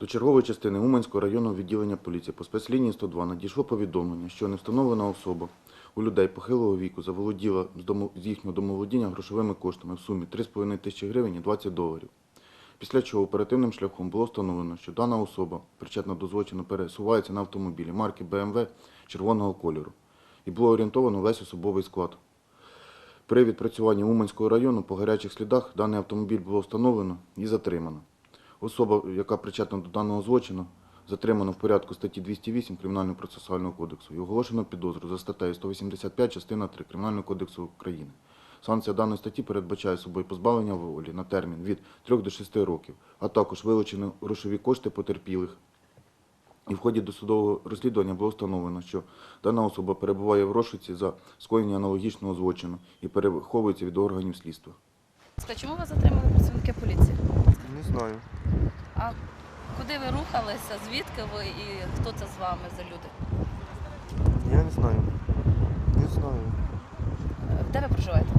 До чергової частини Уманського районного відділення поліції по спецлінії 102 надійшло повідомлення, що невстановлена особа у людей похилого віку заволоділа з, їхнього домоволодіння грошовими коштами в сумі 3,5 тисячі гривень і 20 доларів. Після чого оперативним шляхом було встановлено, що дана особа, причетна до злочину, пересувається на автомобілі марки BMW червоного кольору і було орієнтовано весь особовий склад. При відпрацюванні Уманського району по гарячих слідах даний автомобіль було встановлено і затримано. Особа, яка причетна до даного злочину, затримана в порядку статті 208 Кримінального процесуального кодексу і оголошено підозру за статтею 185 частина 3 Кримінального кодексу України. Санкція даної статті передбачає собою позбавлення волі на термін від 3 до 6 років, а також вилучені грошові кошти потерпілих. І в ході досудового розслідування було встановлено, що дана особа перебуває в розшуці за скоєння аналогічного злочину і переховується від органів слідства. Чому вас затримали працівники поліції? Не знаю. А куди ви рухалися? Звідки ви і хто це з вами за люди? Я не знаю. Не знаю. Е, Де ви проживаєте?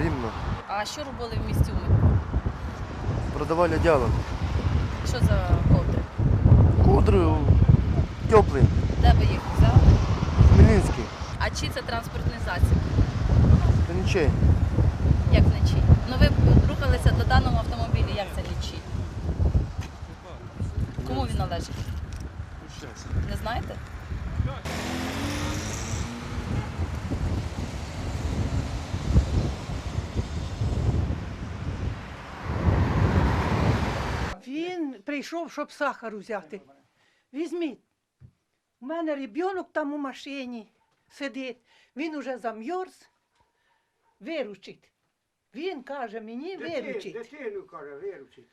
Рівно. А що робили в місті Умань? Продавали одеяло. Що за ковдри? Ковдры теплые. Де ви їх взяли? Хмельницкий. А чи це транспортний засіб? Это ничей. Як не чий? Ну ви рухалися до даного автомобіля, як це не чий? Кому він належить? Не знаєте? Він прийшов, щоб сахар взяти. Візьміть. У мене ребенок там у машині сидить. Він уже замерз. Виручить. Він каже мені виручить. Дитину, каже, виручить.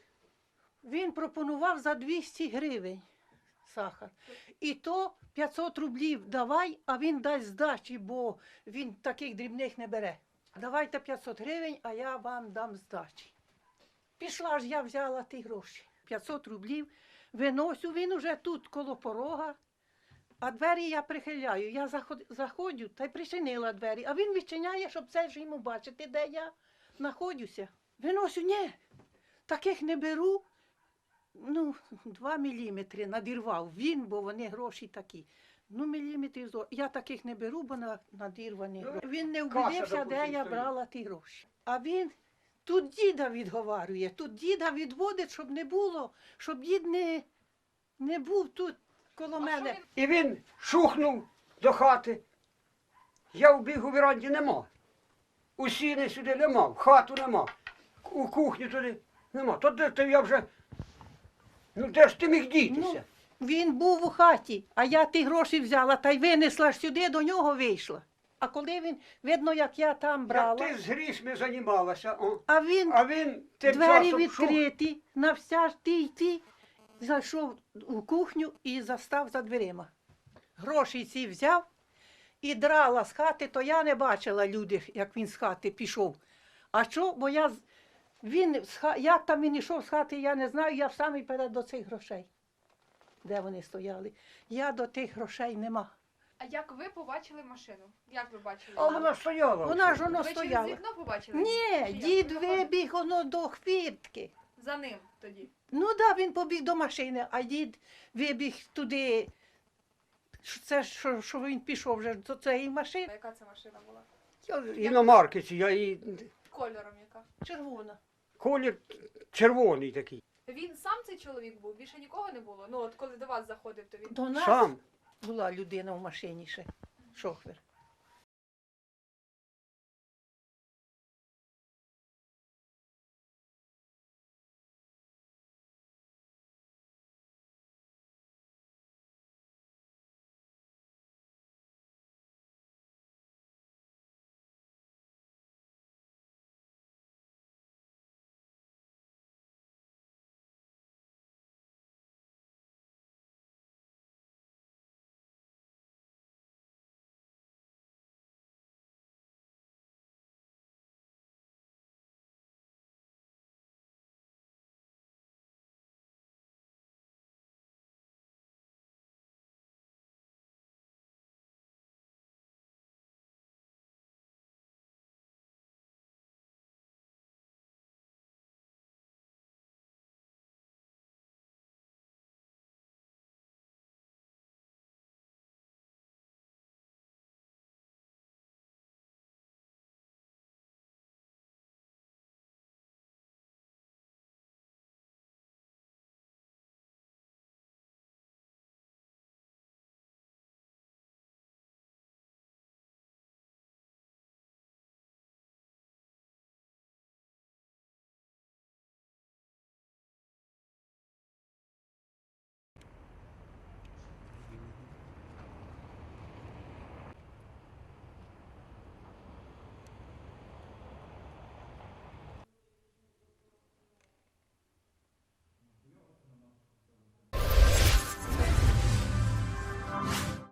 Він пропонував за 200 гривень сахар. І то 500 рублів давай, а він дасть здачі, бо він таких дрібних не бере. Давайте 500 гривень, а я вам дам здачі. Пішла ж я взяла ті гроші. 500 рублів. Виносю, він уже тут коло порога. А двері я прихиляю. Я заходжу та й причинила двері. А він відчиняє, щоб це ж йому бачити, де я знаходжуся. Виносю, ні, таких не беру. Ну, два міліметри надірвав він, бо вони гроші такі. Ну, міліметрів зо. Я таких не беру, бо на, надірвані. Ну, Він не вбився, де я брала ті гроші. А він тут діда відговарює, тут діда відводить, щоб не було, щоб дід не, не був тут коло мене. І він шухнув до хати. Я вбіг у веранді нема. У сіни сюди нема, в хату нема. У кухню туди нема. То я вже. Ну де ж ти міг дітися? Він був у хаті, а я ті гроші взяла та й винесла ж сюди, до нього вийшла. А коли він, видно, як я там брала, ти з грішми займалася, о. а він а він тим двері часом відкриті, на вся ж ти йти. Зайшов у кухню і застав за дверима. Гроші ці взяв і драла з хати, то я не бачила люди, як він з хати пішов. А що? Бо я він з ха- як там він йшов з хати, я не знаю, я самий перед до цих грошей. Де вони стояли? Я до тих грошей нема. А як ви побачили машину? Як ви бачили? А вона стояла. Вона ж воно ви через стояла. вікно побачили? Ні, Чи як? дід Ви вибіг воно до хвіртки. За ним тоді. Ну да, він побіг до машини, а дід вибіг туди. Що Це ж, що, що він пішов вже до цієї А машини. яка це машина була? Іномарки ці, я її. Кольором яка? Червона. Колір червоний такий. Він сам цей чоловік був, більше нікого не було. Ну от коли до вас заходив, то він До нас Сам. була людина в машині ще, шофер.